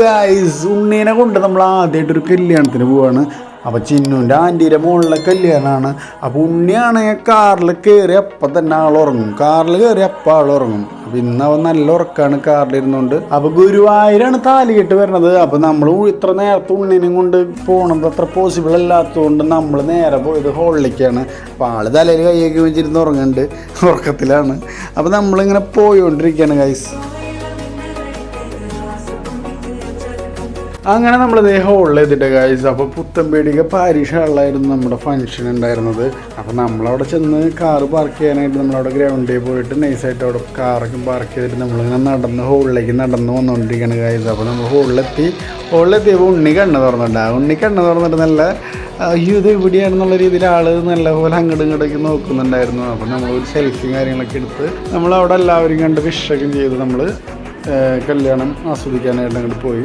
Guys ഉണ്ണീനെ കൊണ്ട് നമ്മൾ ആദ്യമായിട്ടൊരു കല്യാണത്തിന് പോവാണ്. അപ്പോൾ ചിന്നുന്റെ ആന്റീന്റെ മുകളിലെ കല്യാണമാണ് അപ്പോൾ ഉണ്ണിയാണെങ്കിൽ കാറിൽ കയറി അപ്പം തന്നെ ആൾ ഉറങ്ങും. കാറിൽ കയറി അപ്പം ആൾ ഉറങ്ങും. അപ്പം ഇന്ന് അവൻ നല്ല ഉറക്കമാണ് കാറിൽ ഇരുന്നുകൊണ്ട് അപ്പോൾ ഗുരുവായൂരാണ് താലി കെട്ട് വരുന്നത് അപ്പോൾ നമ്മൾ ഇത്ര നേരത്തെ ഉണ്ണിനെയും കൊണ്ട് പോകണത് അത്ര പോസിബിൾ അല്ലാത്തതുകൊണ്ട് നമ്മൾ നേരെ പോയത് ഹോളിലേക്കാണ്. അപ്പോൾ ആൾ തലയിൽ കൈയൊക്കെ വെച്ചിരുന്ന് ഉറങ്ങുന്നുണ്ട് ഉറക്കത്തിലാണ്. അപ്പോൾ നമ്മളിങ്ങനെ പോയിക്കൊണ്ടിരിക്കുകയാണ് ഗൈസ് അങ്ങനെ നമ്മൾ ദേഹം ഹോളിൽ എത്തിയിട്ട് കാഴ്ച അപ്പോൾ പുത്തമ്പേടിക പാരീഷ ഉള്ളായിരുന്നു നമ്മുടെ ഫങ്ഷൻ ഉണ്ടായിരുന്നത്. അപ്പോൾ നമ്മളവിടെ ചെന്ന് കാറ് പാർക്ക് ചെയ്യാനായിട്ട് നമ്മളവിടെ ഗ്രൗണ്ടിൽ പോയിട്ട് നൈസായിട്ട് അവിടെ കാറൊക്കെ പാർക്ക് ചെയ്തിട്ട് നമ്മളിങ്ങനെ നടന്ന് ഹോളിലേക്ക് നടന്ന് വന്നുകൊണ്ടിരിക്കുകയാണ് കാഴ്ച അപ്പോൾ നമ്മൾ ഹോളിലെത്തി ഹോളിലെത്തിയപ്പോൾ ഉണ്ണി കണ്ണ് തുറന്നിട്ടുണ്ട്. ആ ഉണ്ണി കണ്ണ് തുറന്നിട്ട് നല്ല അയ്യോ ഇത് എവിടെയാണെന്നുള്ള രീതിയിൽ ആൾ നല്ലപോലെ അങ്ങോട്ടും ഇങ്ങോട്ടൊക്കെ നോക്കുന്നുണ്ടായിരുന്നു. അപ്പോൾ നമ്മൾ ഒരു സെൽഫി കാര്യങ്ങളൊക്കെ എടുത്ത് നമ്മളവിടെ എല്ലാവരും കണ്ട് വിഷൊക്കെ ചെയ്ത് നമ്മൾ കല്യാണം ആസ്വദിക്കാനായിട്ട് അങ്ങോട്ട് പോയി.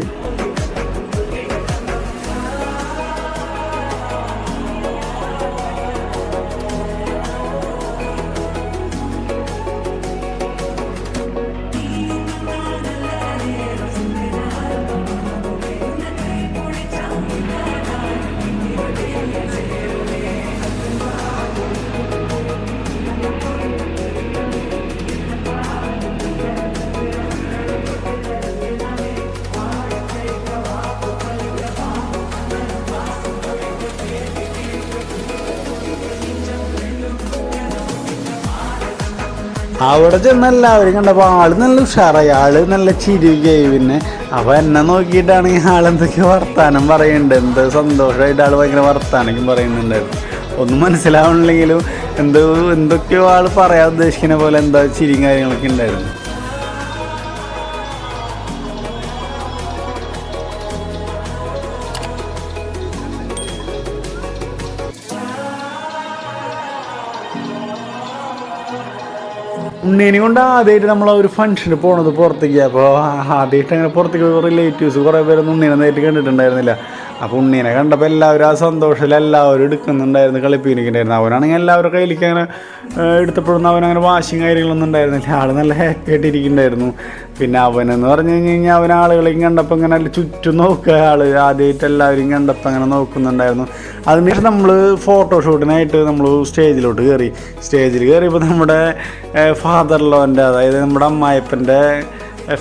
അവിടെ ചെന്ന് എല്ലാവരും കണ്ടപ്പോൾ ആൾ നല്ല ഉഷാറായി. ആൾ നല്ല ചിരിക്കുകയായി പിന്നെ. അപ്പൊ എന്നെ നോക്കിയിട്ടാണ് ഈ ആളെന്തൊക്കെ വർത്താനം പറയുന്നുണ്ട്. എന്ത് സന്തോഷമായിട്ട് ആൾ ഭയങ്കര വർത്താനൊക്കെ പറയുന്നുണ്ടായിരുന്നു ഒന്നും മനസ്സിലാവണില്ലെങ്കിലും എന്തോ എന്തൊക്കെയോ ആൾ പറയാൻ ഉദ്ദേശിക്കുന്ന പോലെ എന്താ ചിരിയും കാര്യങ്ങളൊക്കെ ഉണ്ടായിരുന്നു. ഉണ്ണീനെ കൊണ്ട് ആദ്യമായിട്ട് നമ്മൾ ഒരു ഫംഗ്ഷന് പോണത് പുറത്തേക്ക്. അപ്പോൾ ആദ്യമായിട്ട് അങ്ങനെ പുറത്തേക്ക് റിലേറ്റീവ്സ് കുറേ പേരൊന്നും ഉണ്ണീനെ നേരിട്ട് കണ്ടിട്ടുണ്ടായിരുന്നില്ല. അപ്പോൾ ഉണ്ണീനെ കണ്ടപ്പോൾ എല്ലാവരും ആ സന്തോഷത്തിൽ എല്ലാവരും എടുക്കുന്നുണ്ടായിരുന്നു കളിപ്പിക്കുന്നുണ്ടായിരുന്നു. അവനാണെങ്കിൽ എല്ലാവരുടെ കയ്യിലേക്ക് അങ്ങനെ എടുത്തപ്പോഴൊന്നും അവനങ്ങനെ വാശിയും കാര്യങ്ങളൊന്നും ഉണ്ടായിരുന്നില്ല. ആൾ നല്ല ഹാപ്പി ആയിട്ട് ഇരിക്കുന്നുണ്ടായിരുന്നു. പിന്നെ അവനെന്ന് പറഞ്ഞു കഴിഞ്ഞ് കഴിഞ്ഞാൽ അവൻ ആളുകളെയും കണ്ടപ്പോൾ ഇങ്ങനെ ചുറ്റും നോക്കുക ആൾ ആദ്യമായിട്ട് എല്ലാവരും കണ്ടപ്പോൾ അങ്ങനെ നോക്കുന്നുണ്ടായിരുന്നു. അതിനുശേഷം നമ്മൾ ഫോട്ടോഷൂട്ടിനായിട്ട് നമ്മൾ സ്റ്റേജിലോട്ട് കയറി സ്റ്റേജിൽ കയറിയപ്പോൾ നമ്മുടെ ഫാദർ ലോന്റെ അതായത് നമ്മുടെ അമ്മായപ്പന്റെ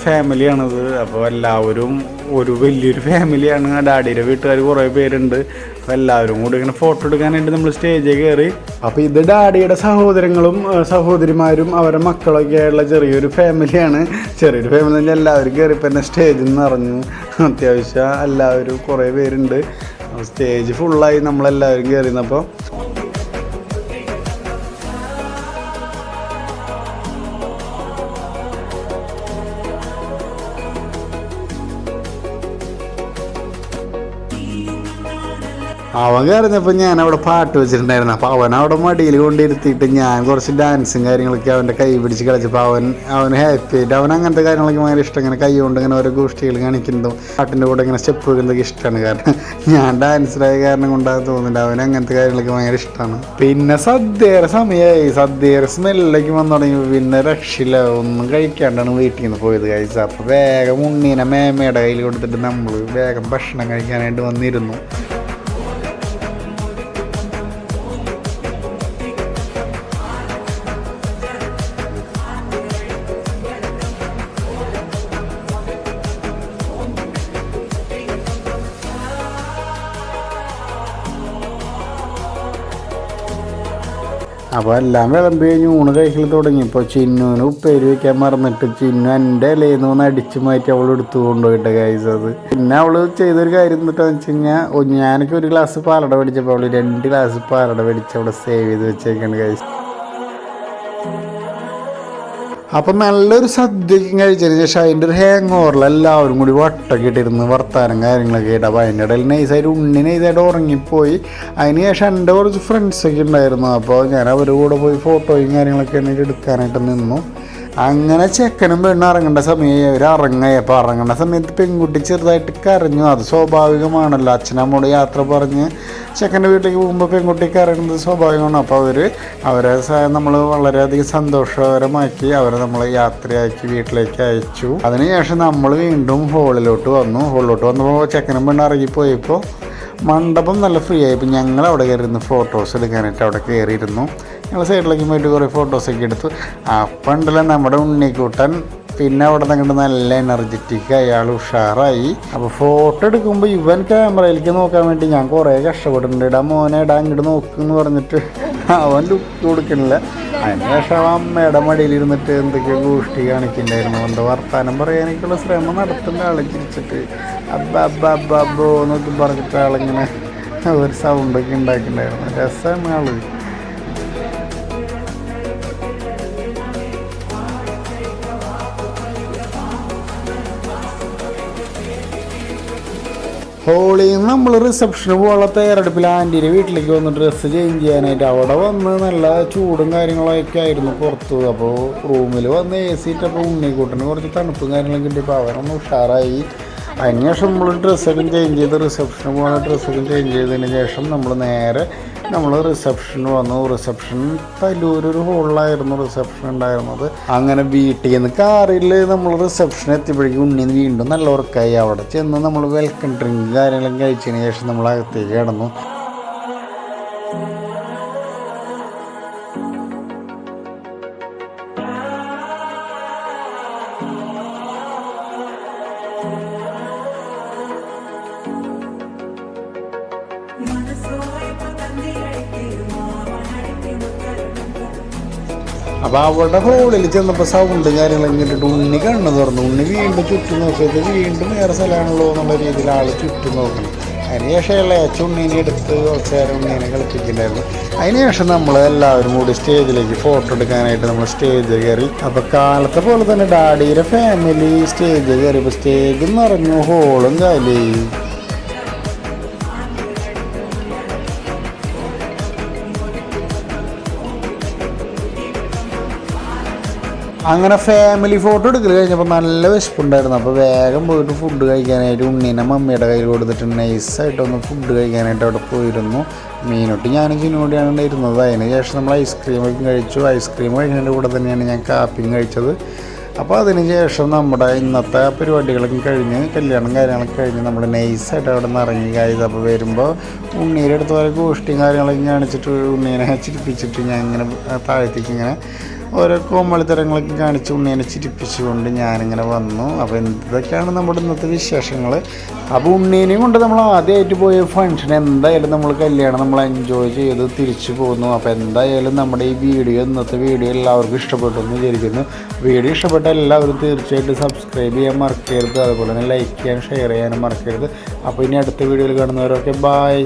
ഫാമിലിയാണത്. അപ്പോൾ എല്ലാവരും ഒരു വലിയൊരു ഫാമിലിയാണ്. ഡാഡിയുടെ വീട്ടുകാർ കുറേ പേരുണ്ട്. അപ്പോൾ എല്ലാവരും കൂടി ഇങ്ങനെ ഫോട്ടോ എടുക്കാനായിട്ട് നമ്മൾ സ്റ്റേജിൽ കയറി. അപ്പോൾ ഇത് ഡാഡിയുടെ സഹോദരങ്ങളും സഹോദരിമാരും അവരുടെ മക്കളൊക്കെ ആയുള്ള ചെറിയൊരു ഫാമിലിയാണ്. ചെറിയൊരു ഫാമിലി തന്നെ എല്ലാവരും എല്ലാവരും കയറിയപ്പോൾ തന്നെ സ്റ്റേജിൽ നിന്ന് നിറഞ്ഞു അത്യാവശ്യം എല്ലാവരും കുറേ പേരുണ്ട്. സ്റ്റേജ് ഫുള്ളായി നമ്മളെല്ലാവരും കയറിയിരുന്നപ്പോൾ അവൻ കയറിഞ്ഞപ്പോൾ ഞാൻ അവിടെ പാട്ട് വെച്ചിട്ടുണ്ടായിരുന്നു. അപ്പോൾ അവൻ അവിടെ മടിയിൽ കൊണ്ടിരുത്തിയിട്ട് ഞാൻ കുറച്ച് ഡാൻസും കാര്യങ്ങളൊക്കെ അവന്റെ കൈ പിടിച്ച് കളിച്ചപ്പോൾ അവൻ അവൻ ഹാപ്പി ആയിട്ട് അവൻ അങ്ങനത്തെ കാര്യങ്ങളൊക്കെ ഭയങ്കര ഇഷ്ടം. ഇങ്ങനെ കൈ കൊണ്ട് ഇങ്ങനെ ഓരോ ഗോഷ്ഠികൾ കാണിക്കുന്നതും പാട്ടിന്റെ കൂടെ ഇങ്ങനെ സ്റ്റെപ്പ് വെക്കുന്നതൊക്കെ ഇഷ്ടമാണ്. കാരണം ഞാൻ ഡാൻസറായ കാരണം കൊണ്ടാണ് തോന്നുന്നില്ല. അവൻ അങ്ങനത്തെ കാര്യങ്ങളൊക്കെ ഭയങ്കര ഇഷ്ടമാണ്. പിന്നെ സദ്യയുടെ സമയമായി സദ്യയുടെ സ്മെല്ലൊക്കെ വന്നു തുടങ്ങി. പിന്നെ രക്ഷയില്ല. ഒന്നും കഴിക്കാണ്ടാണ് വീട്ടിൽ നിന്ന് പോയത് കഴിച്ചത് അപ്പോൾ വേഗം ഉണ്ണീനെ മേമയുടെ കയ്യിൽ കൊടുത്തിട്ട് നമ്മൾ വേഗം ഭക്ഷണം കഴിക്കാനായിട്ട് വന്നിരുന്നു. അപ്പോൾ എല്ലാം വിളമ്പി കഴിഞ്ഞ് ഊണ് കഴിക്കൽ തുടങ്ങി. ഇപ്പോൾ ചിന്നുവിന് ഉപ്പേരി വയ്ക്കാൻ മറന്നിട്ട് ചിന്നു എന്റെ ഇലയിൽ നിന്ന് അടിച്ചു മാറ്റി അവൾ എടുത്തു കൊണ്ടുപോയിട്ട് കൈസ് അത്. പിന്നെ അവൾ ചെയ്തൊരു കാര്യം എന്നിട്ടാന്ന് വെച്ച് കഴിഞ്ഞാൽ ഞാനൊക്കെ ഒരു ഗ്ലാസ് പാലട മേടിച്ചപ്പോൾ അവൾ രണ്ട് ഗ്ലാസ് പാലട മേടിച്ച് അവിടെ സേവ് ചെയ്ത് വെച്ചേക്കാണ് ഗൈസ് അപ്പം നല്ലൊരു സദ്യക്കും കഴിച്ചതിന് ശേഷം അതിന്റെ ഒരു ഹാങ് ഓവറിൽ എല്ലാവരും കൂടി വട്ടൊക്കെ ഇട്ടിരുന്ന് വർത്താനം കാര്യങ്ങളൊക്കെ ആയിട്ട് അപ്പോൾ അതിന്റെ ഇടയിൽ നൈസായിട്ട് ഉണ്ണി നൈസായിട്ട് ഉറങ്ങിപ്പോയി. അതിന് ശേഷം എന്റെ കുറച്ച് ഫ്രണ്ട്സൊക്കെ ഉണ്ടായിരുന്നു. അപ്പോൾ ഞാൻ അവരുടെ കൂടെ പോയി ഫോട്ടോയും കാര്യങ്ങളൊക്കെ എടുക്കാനായിട്ട് നിന്നു. അങ്ങനെ ചെക്കനും പെണ്ണും ഇറങ്ങേണ്ട സമയം അവർ ഇറങ്ങായി അപ്പോൾ ഇറങ്ങേണ്ട സമയത്ത് പെൺകുട്ടി ചെറുതായിട്ട് കരഞ്ഞു. അത് സ്വാഭാവികമാണല്ലോ. അച്ഛനമ്മോട് യാത്ര പറഞ്ഞ് ചെക്കന്റെ വീട്ടിലേക്ക് പോകുമ്പോൾ പെൺകുട്ടി കരയുന്നത് സ്വാഭാവികമാണ്. അപ്പോൾ അവർ അവരെ നമ്മൾ വളരെയധികം സന്തോഷകരമാക്കി അവരെ നമ്മൾ യാത്രയാക്കി വീട്ടിലേക്ക് അയച്ചു. അതിനുശേഷം നമ്മൾ വീണ്ടും ഹോളിലോട്ട് വന്നു. ഹോളിലോട്ട് വന്നപ്പോൾ ചെക്കനും പെണ്ണും ഇറങ്ങിപ്പോയപ്പോൾ മണ്ഡപം നല്ല ഫ്രീ ആയി. ഇപ്പം ഞങ്ങൾ അവിടെ കയറിയിരുന്നു ഫോട്ടോസ് എടുക്കാനായിട്ട് അവിടെ കയറിയിരുന്നു. ഞങ്ങൾ സൈഡിലേക്ക് പോയിട്ട് കുറേ ഫോട്ടോസൊക്കെ എടുത്തു. അപ്പം ഉണ്ടല്ലോ നമ്മുടെ ഉണ്ണിക്കൂട്ടൻ പിന്നെ അവിടെ നിന്നിട്ട് നല്ല എനർജറ്റിക് അയാൾ ഉഷാറായി. അപ്പോൾ ഫോട്ടോ എടുക്കുമ്പോൾ ഇവൻ ക്യാമറയിലേക്ക് നോക്കാൻ വേണ്ടി ഞാൻ കുറേ കഷ്ടപ്പെട്ടിട്ടുണ്ട്. ഇടാ മോനെ ഇടാ ഇങ്ങോട്ട് നോക്കുമെന്ന് പറഞ്ഞിട്ട് അവൻ ലുക്ക് കൊടുക്കണില്ല അതിന് ശേഷം അവൻ അമ്മയുടെ മടിയിലിരുന്നിട്ട് എന്തൊക്കെയോ ഗോഷ്ടി കാണിക്കണ്ടായിരുന്നു എന്താ വർത്താനം പറയാനൊക്കെയുള്ള ശ്രമം നടത്തുന്ന ആളെ ചിരിച്ചിട്ട് അബ്ബ അബ്ബ അബ്ബ അബ്ബോ എന്നൊക്കെ പറഞ്ഞിട്ട് ആളിങ്ങനെ ഒരു സൗണ്ടൊക്കെ ഉണ്ടാക്കിയിട്ടുണ്ടായിരുന്നു രസമാണ് ആൾ. നിന്ന് നമ്മൾ റിസപ്ഷന് പോകാനുള്ള തയ്യാറെടുപ്പിൽ ആന്റീന്റെ വീട്ടിലേക്ക് വന്ന് ഡ്രസ്സ് ചേഞ്ച് ചെയ്യാനായിട്ട് അവിടെ വന്ന് നല്ല ചൂടും കാര്യങ്ങളൊക്കെ ആയിരുന്നു പുറത്ത്. അപ്പോൾ റൂമിൽ വന്ന് എ സി ഇട്ടപ്പോൾ ഉണ്ണിക്കൂട്ടിന് കുറച്ച് തണുപ്പും കാര്യങ്ങളൊക്കെ കിട്ടിയപ്പോൾ അവനൊന്ന് ഉഷാറായി. അതിനുശേഷം നമ്മൾ ഡ്രസ്സൊക്കെ ചേഞ്ച് ചെയ്ത് റിസപ്ഷന് പോകുന്ന ഡ്രസ്സൊക്കെ ചേഞ്ച് ചെയ്തതിന് ശേഷം നമ്മൾ നേരെ നമ്മൾ റിസപ്ഷന് വന്നു. റിസപ്ഷൻ തല്ലൂരൊരു ഹോളിലായിരുന്നു റിസപ്ഷൻ ഉണ്ടായിരുന്നത്. അങ്ങനെ വീട്ടിൽ നിന്ന് കാറിൽ നമ്മൾ റിസപ്ഷൻ എത്തിയപ്പോഴേക്കും ഉണ്ണിന്ന് വീണ്ടും നല്ല ഉറക്കായി. അവിടെ ചെന്ന് നമ്മൾ വെൽക്കം ഡ്രിങ്ക് കാര്യങ്ങളും കഴിച്ചതിന് ശേഷം നമ്മൾ അകത്തേക്ക് കിടന്നു. അപ്പോൾ അവളുടെ ഹോളിൽ ചെന്നപ്പോൾ സൗണ്ട് കാര്യങ്ങൾ കേട്ടിട്ട് ഉണ്ണി കണ്ണ് തുറന്നു. ഉണ്ണി വീണ്ടും ചുറ്റും നോക്കിയത് വീണ്ടും വേറെ സ്ഥലമാണല്ലോ എന്നുള്ള രീതിയിൽ ആൾ ചുറ്റും നോക്കണം അതിനുശേഷം ഇളയച്ച ഉണ്ണീനെ എടുത്ത് കുറച്ച് നേരം ഉണ്ണീനെ കളിപ്പിക്കുന്നുണ്ടായിരുന്നു. അതിനുശേഷം നമ്മൾ എല്ലാവരും കൂടി സ്റ്റേജിലേക്ക് ഫോട്ടോ എടുക്കാനായിട്ട് നമ്മൾ സ്റ്റേജിൽ കയറി. അപ്പോൾ കാലത്തെ പോലെ തന്നെ ഡാഡിയുടെ ഫാമിലി സ്റ്റേജിൽ കയറിയപ്പോൾ സ്റ്റേജ് നിറഞ്ഞു ഹോളും കാലി അങ്ങനെ ഫാമിലി ഫോട്ടോ എടുക്കൽ കഴിഞ്ഞപ്പോൾ നല്ല വിശപ്പുണ്ടായിരുന്നു. അപ്പോൾ വേഗം പോയിട്ട് ഫുഡ് കഴിക്കാനായിട്ട് ഉണ്ണീനെ മമ്മിയുടെ കയ്യിൽ കൊടുത്തിട്ട് നൈസായിട്ടൊന്ന് ഫുഡ് കഴിക്കാനായിട്ട് അവിടെ പോയിരുന്നു. മീനൊട്ടി ഞാനും ചിന്നോടിയാണ് ഇരുന്നത് അതിന് ശേഷം നമ്മൾ ഐസ്ക്രീമൊക്കെ കഴിച്ചു. ഐസ്ക്രീം കഴിക്കുന്നതിന്റെ കൂടെ തന്നെയാണ് ഞാൻ കാപ്പിയും കഴിച്ചത്. അപ്പോൾ അതിന് ശേഷം നമ്മുടെ ഇന്നത്തെ പരിപാടികളൊക്കെ കഴിഞ്ഞ് കല്യാണം കാര്യങ്ങളൊക്കെ കഴിഞ്ഞ് നമ്മൾ നൈസായിട്ട് അവിടെ നിന്ന് ഇറങ്ങി കഴിച്ചത് അപ്പോൾ വരുമ്പോൾ ഉണ്ണീരെടുത്ത് പോലെ ഗോഷ്ടിയും കാര്യങ്ങളൊക്കെ കാണിച്ചിട്ട് ഉണ്ണീനെ ചിരിപ്പിച്ചിട്ട് ഞാൻ ഇങ്ങനെ താഴത്തേക്ക് ഇങ്ങനെ ഓരോ കോമളിത്തരങ്ങളൊക്കെ കാണിച്ച് ഉണ്ണീനെ ചിരിപ്പിച്ചുകൊണ്ട് ഞാനിങ്ങനെ വന്നു. അപ്പോൾ എന്തൊക്കെയാണ് നമ്മുടെ ഇന്നത്തെ വിശേഷങ്ങൾ അപ്പോൾ ഉണ്ണീനെയും കൊണ്ട് നമ്മൾ ആദ്യമായിട്ട് പോയ ഫംഗ്ഷൻ എന്തായാലും നമ്മൾ കല്യാണം നമ്മൾ എൻജോയ് ചെയ്ത് തിരിച്ചു പോകുന്നു അപ്പോൾ എന്തായാലും നമ്മുടെ ഈ വീഡിയോ ഇന്നത്തെ വീഡിയോ എല്ലാവർക്കും ഇഷ്ടപ്പെട്ടു എന്ന് വിചാരിക്കുന്നു. വീഡിയോ ഇഷ്ടപ്പെട്ട എല്ലാവരും തീർച്ചയായിട്ടും സബ്സ്ക്രൈബ് ചെയ്യാൻ മറക്കരുത്. അതുപോലെ തന്നെ ലൈക്ക് ചെയ്യാനും ഷെയർ ചെയ്യാനും മറക്കരുത്. അപ്പോൾ ഇനി അടുത്ത വീഡിയോയിൽ കാണുന്നവരൊക്കെ ബായ്